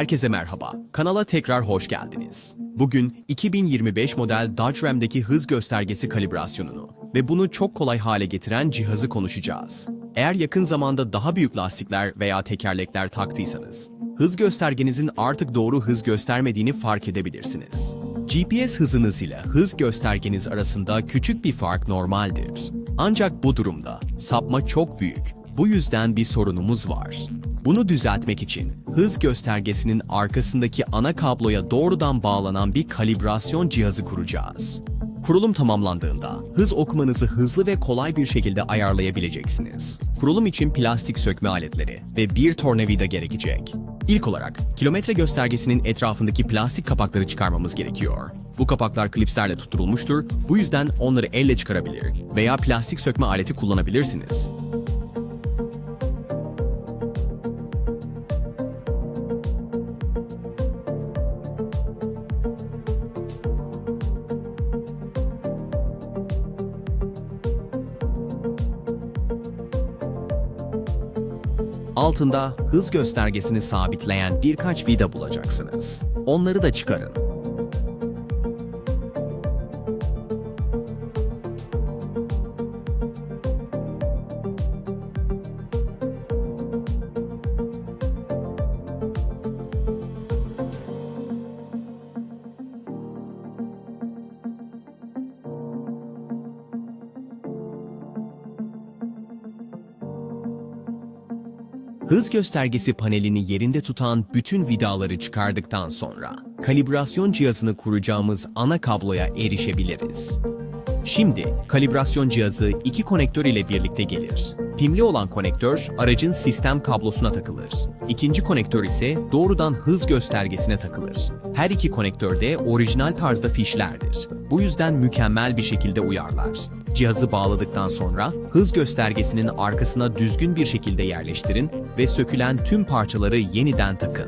Herkese merhaba. Kanala tekrar hoş geldiniz. Bugün 2025 model Dodge Ram'deki hız göstergesi kalibrasyonunu ve bunu çok kolay hale getiren cihazı konuşacağız. Eğer yakın zamanda daha büyük lastikler veya tekerlekler taktıysanız, hız göstergenizin artık doğru hız göstermediğini fark edebilirsiniz. GPS hızınız ile hız göstergeniz arasında küçük bir fark normaldir. Ancak bu durumda sapma çok büyük. Bu yüzden bir sorunumuz var. Bunu düzeltmek için hız göstergesinin arkasındaki ana kabloya doğrudan bağlanan bir kalibrasyon cihazı kuracağız. Kurulum tamamlandığında hız okumanızı hızlı ve kolay bir şekilde ayarlayabileceksiniz. Kurulum için plastik sökme aletleri ve bir tornavida gerekecek. İlk olarak kilometre göstergesinin etrafındaki plastik kapakları çıkarmamız gerekiyor. Bu kapaklar klipslerle tutturulmuştur, bu yüzden onları elle çıkarabilir veya plastik sökme aleti kullanabilirsiniz. Altında hız göstergesini sabitleyen birkaç vida bulacaksınız. Onları da çıkarın. Hız göstergesi panelini yerinde tutan bütün vidaları çıkardıktan sonra kalibrasyon cihazını kuracağımız ana kabloya erişebiliriz. Şimdi kalibrasyon cihazı iki konektör ile birlikte gelir. Pimli olan konektör aracın sistem kablosuna takılır. İkinci konektör ise doğrudan hız göstergesine takılır. Her iki konektör de orijinal tarzda fişlerdir. Bu yüzden mükemmel bir şekilde uyarlar. Cihazı bağladıktan sonra hız göstergesinin arkasına düzgün bir şekilde yerleştirin ve sökülen tüm parçaları yeniden takın.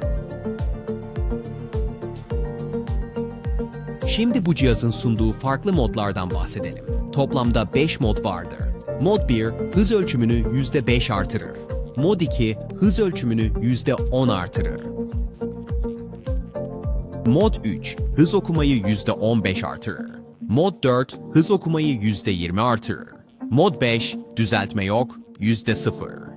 Şimdi bu cihazın sunduğu farklı modlardan bahsedelim. Toplamda 5 mod vardır. Mod 1 hız ölçümünü %5 artırır. Mod 2 hız ölçümünü %10 artırır. Mod 3 hız okumayı %15 artırır. Mod 4 hız okumayı %20 artırır. Mod 5 düzeltme yok %0.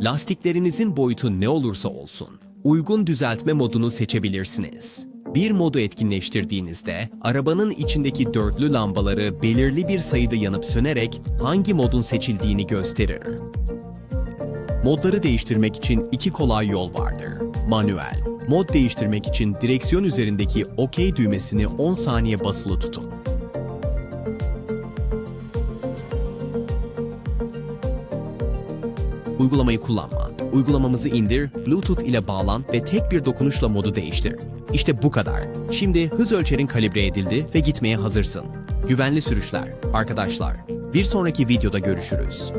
Lastiklerinizin boyutu ne olursa olsun, uygun düzeltme modunu seçebilirsiniz. Bir modu etkinleştirdiğinizde arabanın içindeki dörtlü lambaları belirli bir sayıda yanıp sönerek hangi modun seçildiğini gösterir. Modları değiştirmek için iki kolay yol vardır. Manuel. Mod değiştirmek için direksiyon üzerindeki OK düğmesini 10 saniye basılı tutun. Uygulamayı kullanma. Uygulamamızı indir, Bluetooth ile bağlan ve tek bir dokunuşla modu değiştir. İşte bu kadar. Şimdi hız ölçerin kalibre edildi ve gitmeye hazırsın. Güvenli sürüşler, arkadaşlar. Bir sonraki videoda görüşürüz.